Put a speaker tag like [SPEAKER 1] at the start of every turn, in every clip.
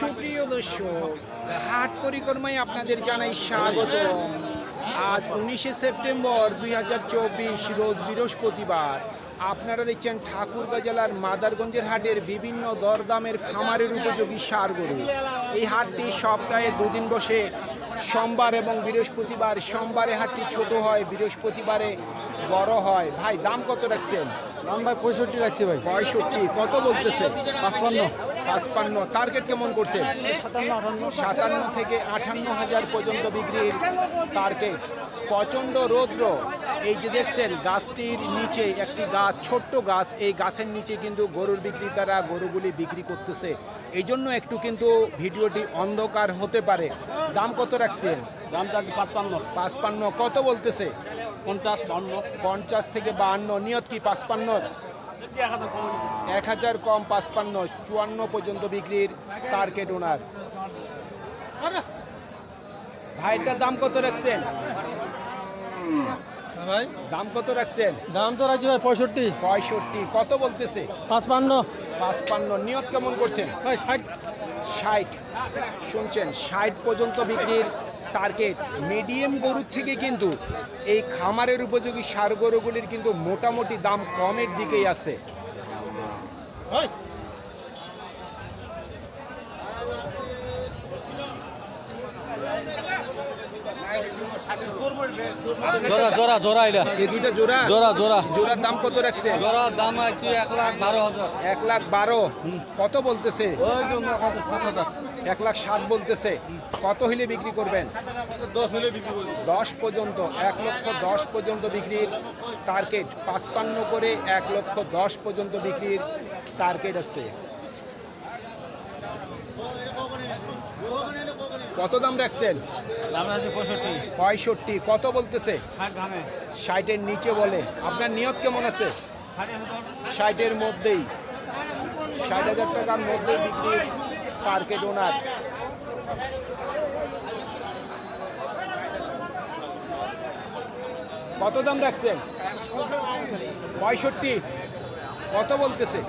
[SPEAKER 1] সুপ্রিয় দর্শক, হাট পরিক্রমায় আপনাদের জানাই স্বাগত। আজ উনিশে সেপ্টেম্বর দুই হাজার চব্বিশ, রোজ বৃহস্পতিবার। আপনারা দেখছেন ঠাকুরগাঁ জেলার মাদারগঞ্জের হাটের বিভিন্ন দরদামের খামারের উপযোগী সার গরু। এই হাটটি সপ্তাহে দুদিন বসে। সোমবার এবং বৃহস্পতিবার, সোমবারে হাটটি ছোট হয়, বৃহস্পতিবারে বড় হয়। ভাই, দাম কত রাখছেন?
[SPEAKER 2] দাম ভাই পঁয়ষট্টি রাখছি ভাই।
[SPEAKER 1] পঁয়ষট্টি কত বলতেছে?
[SPEAKER 2] পাঁচপান্ন।
[SPEAKER 1] পাঁচপান্ন। টার্গেট কেমন করছে?
[SPEAKER 2] সাতান্ন আটান্ন।
[SPEAKER 1] সাতান্ন থেকে আটান্ন হাজার পর্যন্ত বিক্রির টার্গেট প্রচণ্ড রৌদ্র। এই যে দেখছেন গাছটির নিচে একটি গাছ ছোট্ট গাছ। এই গাছের নিচে কিন্তু গরুর বিক্রেতারা গরুগুলি বিক্রি করতেছে। এই জন্য একটু কিন্তু ভিডিওটি অন্ধকার হতে পারে। দাম কত রাখছেন?
[SPEAKER 2] দাম চারটি পাঁচপান্ন।
[SPEAKER 1] পাঁচপান্ন কত বলতেছে?
[SPEAKER 2] পঞ্চাশ বান্ন।
[SPEAKER 1] পঞ্চাশ থেকে বাহান্ন নিয়ত কি পাঁচপান্ন? এক হাজার কম পাঁচপান্ন চুয়ান্ন পর্যন্ত বিক্রির টার্গেট ওনার ভাইটার দাম কত রাখছেন?
[SPEAKER 2] ভাই।
[SPEAKER 1] দাম কত রাখছেন?
[SPEAKER 2] দাম তো রাখছি ভাই পঁয়ষট্টি।
[SPEAKER 1] পঁয়ষট্টি কত বলতেছে?
[SPEAKER 2] পাঁচপান্ন।
[SPEAKER 1] পাঁচপান্ন নিয়ত কেমন করছেন?
[SPEAKER 2] ভাই ষাট।
[SPEAKER 1] ষাট। শুনছেন ষাট পর্যন্ত বিক্রির টার্গেট মিডিয়াম গরুর থেকে কিন্তু এই খামারের উপযোগী সার গরুগুলির কিন্তু মোটামুটি দাম কমের দিকেই আছে।
[SPEAKER 2] জোড়া জোড়া জোড়া এটা।
[SPEAKER 1] এই দুইটা জোড়া?
[SPEAKER 2] জোড়া জোড়া।
[SPEAKER 1] জোড়ার দাম কত রাখছে?
[SPEAKER 2] জোড়ার দাম আছে এক লাখ বারো হাজার।
[SPEAKER 1] এক লাখ বারো। কত বলতেছে? এক লাখ সাত বলতেছে। কত হইলে বিক্রি করবেন?
[SPEAKER 2] দশ হলে বিক্রি করি।
[SPEAKER 1] দশ পর্যন্ত এক লক্ষ দশ পর্যন্ত বিক্রির টার্গেট পাঁচপান্ন করে এক লক্ষ দশ পর্যন্ত বিক্রির টার্গেট আছে। কত দাম রাখছেন?
[SPEAKER 2] পঁয়ষট্টি।
[SPEAKER 1] কত বলতেছে? ষাটের নিচে বলে। আপনার নিয়ত কেমন আছে? ষাটের মধ্যেই। ষাট হাজার টাকার মধ্যে বিক্রির টার্গেট ওনার কত দাম রাখছেন? পঁয়ষট্টি। কত বলতেছে?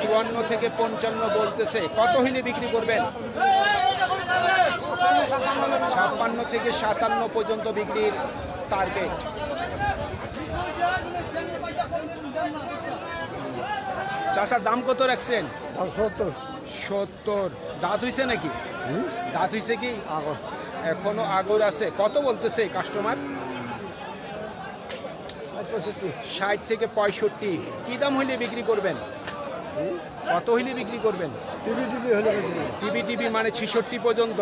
[SPEAKER 1] চুয়ান্ন থেকে পঞ্চান্ন বলতেছে। কত হইলে বিক্রি করবেন? ছাপ্পান্ন থেকে সাতান্ন পর্যন্ত বিক্রির টার্গেট চাষার দাম কত রাখছেন?
[SPEAKER 2] সত্তর।
[SPEAKER 1] সত্তর। দাঁত হইছে নাকি? দাঁত হইছে কি?
[SPEAKER 2] আগর।
[SPEAKER 1] এখনও আগর আছে। কত বলতেছে কাস্টমার ষাট থেকে পঁয়ষট্টি। কি দাম হইলে বিক্রি করবেন? কত হইলে বিক্রি করবেন?
[SPEAKER 2] টিভি টিভি
[SPEAKER 1] মানে ছেষট্টি পর্যন্ত।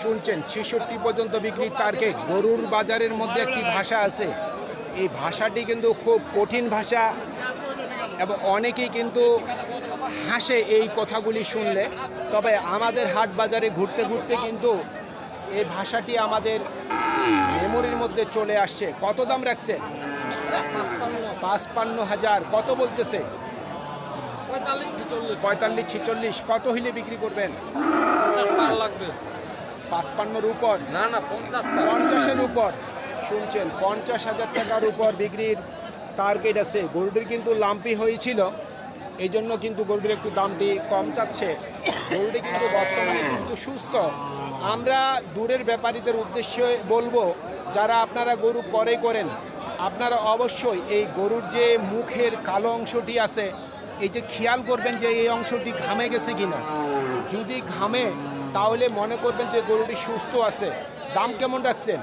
[SPEAKER 1] শুনছেন, ছেষট্টি পর্যন্ত বিক্রির তারকে গরুর বাজারের মধ্যে একটি ভাষা আছে। এই ভাষাটি কিন্তু খুব কঠিন ভাষা এবং অনেকেই কিন্তু হাসে এই কথাগুলি শুনলে। তবে আমাদের হাট বাজারে ঘুরতে ঘুরতে কিন্তু এই ভাষাটি আমাদের মেমোরির মধ্যে চলে আসছে। কত দাম রাখছে পাঁচপান্ন হাজার। কত বলতেছে? পঁয়তাল্লিশ ছিচল্লিশ। কত হইলে বিক্রি করবেন? পাঁচপান্নর উপর?
[SPEAKER 2] না না পঞ্চাশ
[SPEAKER 1] পঞ্চাশের উপর। শুনছেন পঞ্চাশ হাজার টাকার উপর বিক্রির টার্গেট আছে। গরুটির কিন্তু লাম্পি হয়েছিল। এই জন্য কিন্তু গরুটির একটু দামটি কম চাচ্ছে। গরুটি কিন্তু বর্তমানে কিন্তু সুস্থ। আমরা দূরের ব্যাপারীদের উদ্দেশ্যে বলব যারা আপনারা গরু করে করেন আপনারা অবশ্যই এই গরুর যে মুখের কালো অংশটি আছে, এই যে খেয়াল করবেন যে এই অংশটি ঘামে গেছে কিনা। যদি ঘামে, তাহলে মনে করবেন যে গরুটি সুস্থ আছে। দাম কেমন রাখছেন?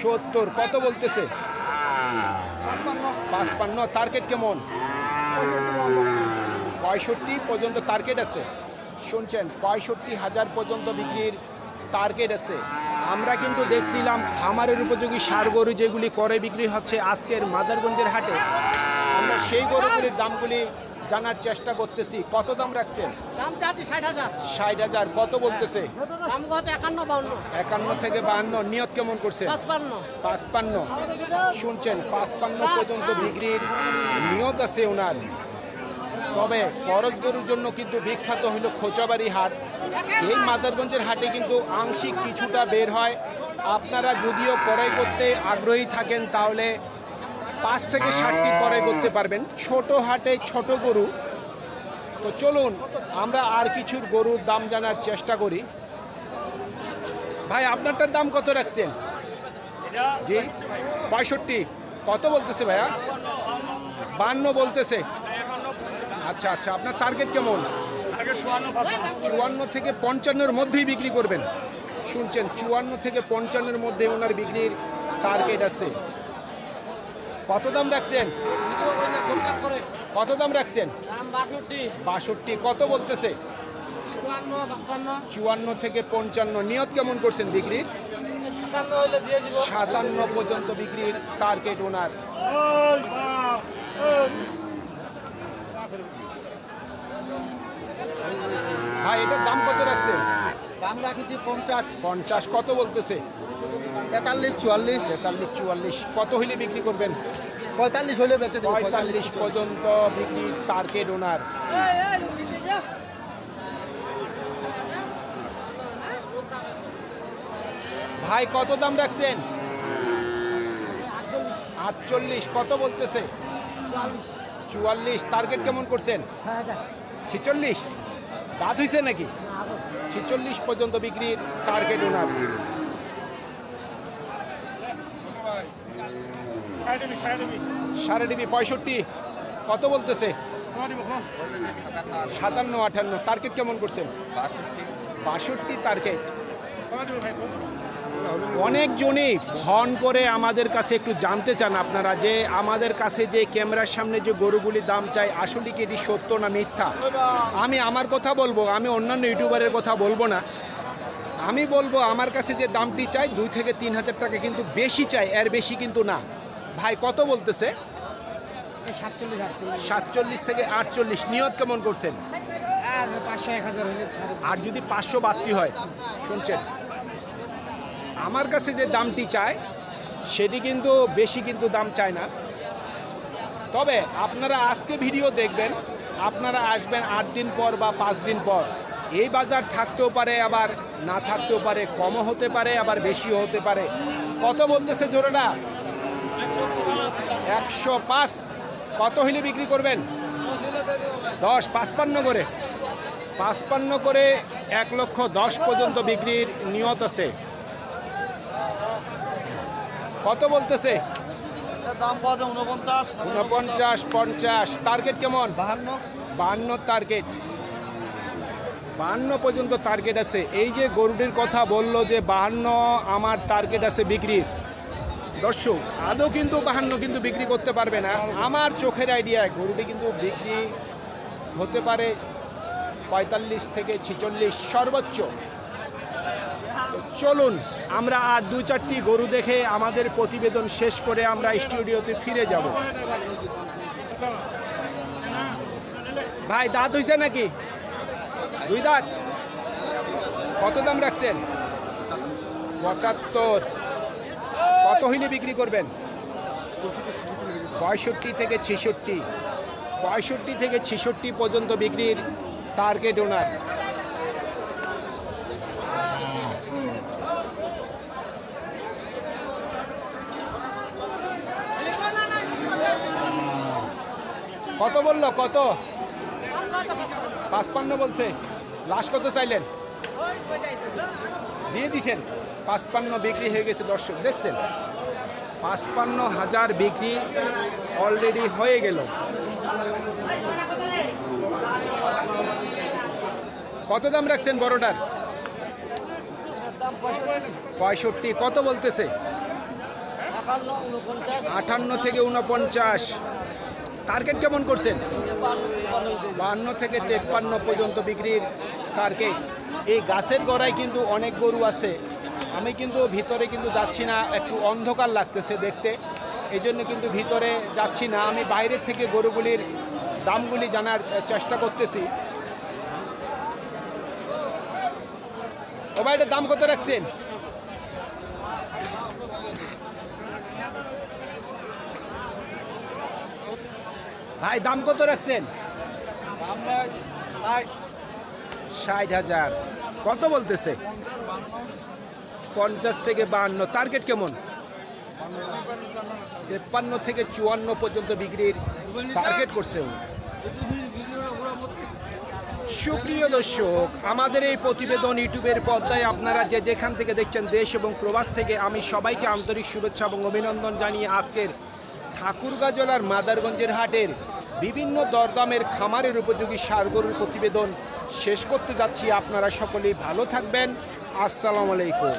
[SPEAKER 1] সত্তর। কত বলতেছে? পাঁচপান্ন। টার্গেট কেমন? পঁয়ষট্টি পর্যন্ত টার্গেট আছে। শুনছেন, পঁয়ষট্টি হাজার পর্যন্ত বিক্রির টার্গেট আছে। আমরা কিন্তু দেখছিলাম খামারের উপযোগী সার গরু যেগুলি করে বিক্রি হচ্ছে আজকের মাদারগঞ্জের হাটে। আমরা সেই গরুগুলির দামগুলি জানার চেষ্টা করতেছি। কত দাম রাখছেন?
[SPEAKER 3] দাম চাচ্ছি ষাট হাজার।
[SPEAKER 1] ষাট হাজার। কত বলতেছে?
[SPEAKER 3] দাম কত একান্ন বাউন্ন।
[SPEAKER 1] একান্ন থেকে বাহান্ন। নিয়ত কেমন করছে
[SPEAKER 3] পাঁচপান্ন।
[SPEAKER 1] পাঁচপান্ন। শুনছেন পাঁচপান্ন পর্যন্ত বিক্রির নিয়ত আছে ওনার। তবে করজ গরুর জন্য কিন্তু বিখ্যাত হইল খোঁচাবাড়ি হাট। এই মাদারগঞ্জের হাটে কিন্তু আংশিক কিছুটা বের হয়। আপনারা যদিও ক্রয় করতে আগ্রহী থাকেন, তাহলে পাঁচ থেকে ষাটটি ক্রয় করতে পারবেন। ছোট হাটে ছোট গরু। তো চলুন, আমরা আর কিছুর গরুর দাম জানার চেষ্টা করি। ভাই, আপনারটার দাম কত রাখছেন? জি, পঁয়ষট্টি। কত বলতেছে ভাইয়া? বান্ন বলতেছে। আচ্ছা আচ্ছা আপনার টার্গেট কেমন? চুয়ান্ন থেকে পঞ্চান্নর মধ্যেই বিক্রি করবেন। শুনছেন চুয়ান্ন থেকে পঞ্চান্নের মধ্যে ওনার বিক্রির টার্গেট আছে। কত দাম রাখছেন? কত দাম রাখছেন?
[SPEAKER 3] বাষট্টি।
[SPEAKER 1] কত বলতেছে?
[SPEAKER 3] চুয়ান্ন
[SPEAKER 1] থেকে পঞ্চান্ন নিয়ত কেমন করছেন বিক্রির
[SPEAKER 3] সাতান্ন
[SPEAKER 1] পর্যন্ত বিক্রির টার্গেট ওনার। ভাই এটার দাম কত রাখছেন?
[SPEAKER 2] দাম রাখেছি পঞ্চাশ।
[SPEAKER 1] পঞ্চাশ কত বলতেছে?
[SPEAKER 2] তেতাল্লিশ চুয়াল্লিশ।
[SPEAKER 1] তেতাল্লিশ চুয়াল্লিশ কত হইলে বিক্রি করবেন?
[SPEAKER 2] পঁয়তাল্লিশ হলে বেঁচে দেবো
[SPEAKER 1] পঁয়তাল্লিশ পর্যন্ত বিক্রির টার্গেট ওনার ভাই কত দাম রাখছেন? আটচল্লিশ কত বলতেছে? চুয়াল্লিশ। টার্গেট কেমন করছেন? ছিচল্লিশ? দাঁত হইছে নাকি? ছেচল্লিশ পর্যন্ত বিক্রির টার্গেট ওনার সাড়ে ডিবি, পঁয়ষট্টি। কত বলতেছে? সাতান্ন আঠান্ন টার্গেট কেমন করছেন? বাষট্টি। টার্গেট অনেকজনই ফোন করে আমাদের কাছে একটু জানতে চান আপনারা যে আমাদের কাছে যে ক্যামেরার সামনে যে গরুগুলি দাম চাই আসলে কি এটি সত্য না মিথ্যা? আমি আমার কথা বলব আমি অন্যান্য ইউটিউবারের কথা বলব না। আমি বলব আমার কাছে যে দামটি চাই দুই থেকে তিন হাজার টাকা কিন্তু বেশি চাই এর বেশি কিন্তু না। ভাই কত বলতেছে?
[SPEAKER 3] সাতচল্লিশ
[SPEAKER 1] থেকে আটচল্লিশ নিয়ত কেমন করছেন?
[SPEAKER 3] আর
[SPEAKER 1] যদি পাঁচশো বাড়তি হয় শুনছেন। আমার কাছে যে দামটি চায়, সেটি কিন্তু বেশি কিন্তু দাম চায় না। তবে আপনারা আজকে ভিডিও দেখবেন, আপনারা আসবেন আট দিন পর বা পাঁচ দিন পর। এই বাজার থাকতেও পারে, আবার না থাকতেও পারে, কমও হতে পারে, আবার বেশিও হতে পারে। কত বলতেছে জোরেটা একশো পাঁচ। কত হইলে বিক্রি করবেন? দশ, পাঁচপান্ন করে। পাঁচপান্ন করে এক লক্ষ দশ পর্যন্ত বিক্রির নিয়ত আছে। কত বলতেছে?
[SPEAKER 2] উনপঞ্চাশ।
[SPEAKER 1] পঞ্চাশ। টার্গেট কেমন?
[SPEAKER 2] বাহান্ন।
[SPEAKER 1] বাহান্ন টার্গেট বাহান্ন পর্যন্ত টার্গেট আছে। এই যে গরুটির কথা বলল যে বাহান্ন আমার টার্গেট আছে বিক্রির। দর্শক আদৌ কিন্তু বাহান্ন কিন্তু বিক্রি করতে পারবে না। আমার চোখের আইডিয়ায় গরুটি কিন্তু বিক্রি হতে পারে পঁয়তাল্লিশ থেকে ছিচল্লিশ সর্বোচ্চ। চলুন, আমরা আর দু চারটি গরু দেখে আমাদের প্রতিবেদন শেষ করে আমরা স্টুডিওতে ফিরে যাব। ভাই, দাঁত হইছে নাকি? দুই দাঁত? কত দাম রাখছেন? পঁচাত্তর। কত হইলে বিক্রি করবেন? পঁয়ষট্টি থেকে ছেষট্টি। পঁয়ষট্টি থেকে ছেষট্টি পর্যন্ত বিক্রির টার্গেট ওনার কত বলল? কত? পাঁচপান্ন বলছে। লাস্ট কত চাইলেন? দিয়ে দিছেন। পাঁচপান্ন বিক্রি হয়ে গেছে দর্শক, দেখছেন? পাঁচপান্ন হাজার বিক্রি অলরেডি হয়ে গেল। কত দাম রাখছেন বড়টার?
[SPEAKER 3] পঁয়ষট্টি,
[SPEAKER 1] কত বলতেছে? আটান্ন থেকে উনপঞ্চাশ টার্গেট কেমন করছেন? বাহান্ন থেকে তেপ্পান্ন পর্যন্ত বিক্রির টার্গেট এই গাছের গড়ায় কিন্তু অনেক গরু আছে। আমি কিন্তু ভিতরে কিন্তু যাচ্ছি না, একটু অন্ধকার লাগতেছে দেখতে। এই জন্য কিন্তু ভিতরে যাচ্ছি না। আমি বাইরের থেকে গরুগুলির দামগুলি জানার চেষ্টা করতেছি। ও ভাই দাম কত রাখছেন? ভাই, দাম কত রাখছেন? ষাট হাজার। কত বলতেছে? পঞ্চাশ থেকে বাহান্ন টার্গেট কেমন? তেপ্পান্ন থেকে চুয়ান্ন পর্যন্ত বিক্রির টার্গেট করছে সুপ্রিয় দর্শক, আমাদের এই প্রতিবেদন ইউটিউবের পর্দায় আপনারা যে যেখান থেকে দেখছেন দেশ এবং প্রবাস থেকে, আমি সবাইকে আন্তরিক শুভেচ্ছা এবং অভিনন্দন জানিয়ে আজকের ঠাকুরগাঁ জেলার মাদারগঞ্জের হাটের বিভিন্ন দরদামের খামারের উপযোগী সারগরুর প্রতিবেদন শেষ করতে যাচ্ছি। আপনারা সকলেই ভালো থাকবেন। আসসালামু আলাইকুম।